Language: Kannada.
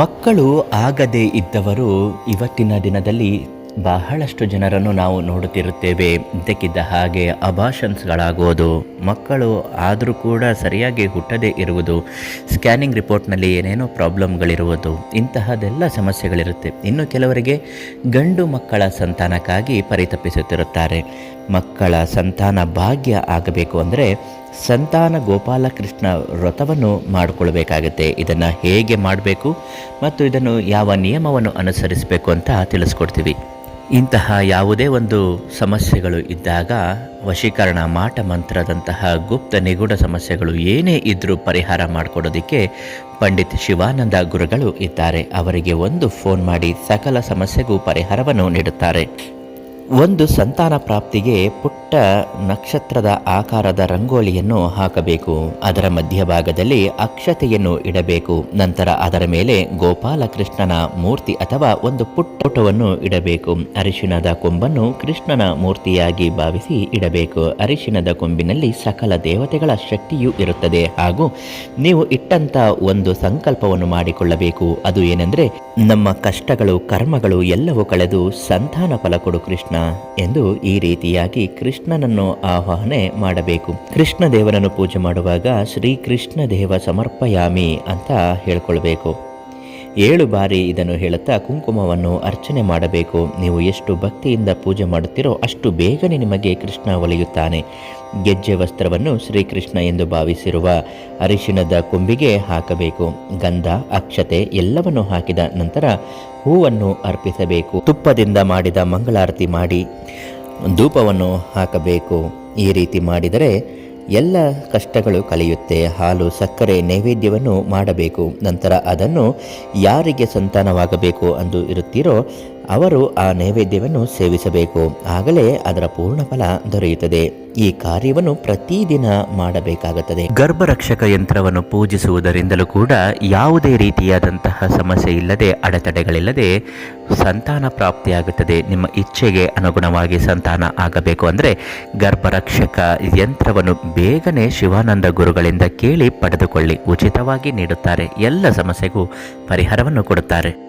ಮಕ್ಕಳು ಆಗದೇ ಇದ್ದವರು ಇವತ್ತಿನ ದಿನದಲ್ಲಿ ಬಹಳಷ್ಟು ಜನರನ್ನು ನಾವು ನೋಡುತ್ತಿರುತ್ತೇವೆ. ಇದ್ದಕ್ಕಿದ್ದ ಹಾಗೆ ಅಬಾಷನ್ಸ್ಗಳಾಗೋದು ಮಕ್ಕಳು ಆದರೂ ಕೂಡ ಸರಿಯಾಗಿ ಹುಟ್ಟದೇ ಇರುವುದು. ಸ್ಕ್ಯಾನಿಂಗ್ ರಿಪೋರ್ಟ್ನಲ್ಲಿ ಏನೇನೋ ಪ್ರಾಬ್ಲಮ್ಗಳಿರುವುದು. ಇಂತಹದೆಲ್ಲ ಸಮಸ್ಯೆಗಳಿರುತ್ತೆ. ಇನ್ನು ಕೆಲವರಿಗೆ ಗಂಡು ಮಕ್ಕಳ ಸಂತಾನಕ್ಕಾಗಿ ಪರಿತಪಿಸುತ್ತಿರುತ್ತಾರೆ. ಮಕ್ಕಳ ಸಂತಾನ ಭಾಗ್ಯ ಆಗಬೇಕು ಅಂದರೆ ಸಂತಾನ ಗೋಪಾಲಕೃಷ್ಣ ವ್ರತವನ್ನು ಮಾಡಿಕೊಳ್ಬೇಕಾಗತ್ತೆ ಇದನ್ನು ಹೇಗೆ ಮಾಡಬೇಕು ಮತ್ತು ಇದನ್ನು ಯಾವ ನಿಯಮವನ್ನು ಅನುಸರಿಸಬೇಕು ಅಂತ ತಿಳಿಸ್ಕೊಡ್ತೀವಿ. ಇಂತಹ ಯಾವುದೇ ಒಂದು ಸಮಸ್ಯೆಗಳು ಇದ್ದಾಗ ವಶೀಕರಣ ಮಾಟ ಮಂತ್ರದಂತಹ ಗುಪ್ತ ನಿಗೂಢ ಸಮಸ್ಯೆಗಳು ಏನೇ ಇದ್ದರೂ ಪರಿಹಾರ ಮಾಡಿಕೊಡೋದಕ್ಕೆ ಪಂಡಿತ್ ಶಿವಾನಂದ ಗುರುಗಳು ಇದ್ದಾರೆ. ಅವರಿಗೆ ಒಂದು ಫೋನ್ ಮಾಡಿ ಸಕಲ ಸಮಸ್ಯೆಗೂ ಪರಿಹಾರವನ್ನು ನೀಡುತ್ತಾರೆ. ಒಂದು ಸಂತಾನ ಪ್ರಾಪ್ತಿಗೆ ಪುಟ್ಟ ನಕ್ಷತ್ರದ ಆಕಾರದ ರಂಗೋಲಿಯನ್ನು ಹಾಕಬೇಕು. ಅದರ ಮಧ್ಯಭಾಗದಲ್ಲಿ ಅಕ್ಷತೆಯನ್ನು ಇಡಬೇಕು. ನಂತರ ಅದರ ಮೇಲೆ ಗೋಪಾಲಕೃಷ್ಣನ ಮೂರ್ತಿ ಅಥವಾ ಒಂದು ಪುಟ್ಟೋಟವನ್ನು ಇಡಬೇಕು. ಅರಿಶಿಣದ ಕೊಂಬನ್ನು ಕೃಷ್ಣನ ಮೂರ್ತಿಯಾಗಿ ಭಾವಿಸಿ ಇಡಬೇಕು. ಅರಿಶಿಣದ ಕೊಂಬಿನಲ್ಲಿ ಸಕಲ ದೇವತೆಗಳ ಶಕ್ತಿಯೂ ಇರುತ್ತದೆ. ಹಾಗೂ ನೀವು ಇಟ್ಟಂತ ಒಂದು ಸಂಕಲ್ಪವನ್ನು ಮಾಡಿಕೊಳ್ಳಬೇಕು. ಅದು ಏನೆಂದರೆ ನಮ್ಮ ಕಷ್ಟಗಳು, ಕರ್ಮಗಳು ಎಲ್ಲವೂ ಕಳೆದು ಸಂತಾನ ಫಲ ಕೊಡು ಕೃಷ್ಣ ಎಂದು ಈ ರೀತಿಯಾಗಿ ಕೃಷ್ಣನನ್ನು ಆಹ್ವಾನೆ ಮಾಡಬೇಕು. ಕೃಷ್ಣ ದೇವರನ್ನು ಪೂಜೆ ಮಾಡುವಾಗ ಶ್ರೀ ಕೃಷ್ಣ ದೇವ ಸಮರ್ಪಯಾಮಿ ಅಂತ ಹೇಳ್ಕೊಳ್ಬೇಕು. ಏಳು ಬಾರಿ ಇದನ್ನು ಹೇಳುತ್ತಾ ಕುಂಕುಮವನ್ನು ಅರ್ಚನೆ ಮಾಡಬೇಕು. ನೀವು ಎಷ್ಟು ಭಕ್ತಿಯಿಂದ ಪೂಜೆ ಮಾಡುತ್ತೀರೋ ಅಷ್ಟು ಬೇಗನೆ ನಿಮಗೆ ಕೃಷ್ಣ ಒಲಿಯುತ್ತಾನೆ. ಗೆಜ್ಜೆ ವಸ್ತ್ರವನ್ನು ಶ್ರೀಕೃಷ್ಣ ಎಂದು ಭಾವಿಸಿರುವ ಅರಿಶಿಣದ ಕೊಂಬಿಗೆ ಹಾಕಬೇಕು. ಗಂಧ, ಅಕ್ಷತೆ ಎಲ್ಲವನ್ನು ಹಾಕಿದ ನಂತರ ಹೂವನ್ನು ಅರ್ಪಿಸಬೇಕು. ತುಪ್ಪದಿಂದ ಮಾಡಿದ ಮಂಗಳಾರತಿ ಮಾಡಿ ಧೂಪವನ್ನು ಹಾಕಬೇಕು. ಈ ರೀತಿ ಮಾಡಿದರೆ ಎಲ್ಲ ಕಷ್ಟಗಳು ಕಲಿಯುತ್ತೆ ಹಾಲು ಸಕ್ಕರೆ ನೈವೇದ್ಯವನ್ನು ಮಾಡಬೇಕು ನಂತರ ಅದನ್ನು ಯಾರಿಗೆ ಸಂತಾನವಾಗಬೇಕು ಅಂದು ಇರುತ್ತೀರೋ ಅವರು ಆ ನೈವೇದ್ಯವನ್ನು ಸೇವಿಸಬೇಕು. ಆಗಲೇ ಅದರ ಪೂರ್ಣ ಫಲ ದೊರೆಯುತ್ತದೆ. ಈ ಕಾರ್ಯವನ್ನು ಪ್ರತಿದಿನ ಮಾಡಬೇಕಾಗುತ್ತದೆ. ಗರ್ಭರಕ್ಷಕ ಯಂತ್ರವನ್ನು ಪೂಜಿಸುವುದರಿಂದಲೂ ಕೂಡ ಯಾವುದೇ ರೀತಿಯಾದಂತಹ ಸಮಸ್ಯೆ ಇಲ್ಲದೆ, ಅಡೆತಡೆಗಳಿಲ್ಲದೆ ಸಂತಾನ ಪ್ರಾಪ್ತಿಯಾಗುತ್ತದೆ. ನಿಮ್ಮ ಇಚ್ಛೆಗೆ ಅನುಗುಣವಾಗಿ ಸಂತಾನ ಆಗಬೇಕು ಅಂದರೆ ಗರ್ಭರಕ್ಷಕ ಯಂತ್ರವನ್ನು ಬೇಗನೆ ಶಿವಾನಂದ ಗುರುಗಳಿಂದ ಕೇಳಿ ಪಡೆದುಕೊಳ್ಳಿ. ಉಚಿತವಾಗಿ ನೀಡುತ್ತಾರೆ. ಎಲ್ಲ ಸಮಸ್ಯೆಗೂ ಪರಿಹಾರವನ್ನು ಕೊಡುತ್ತಾರೆ.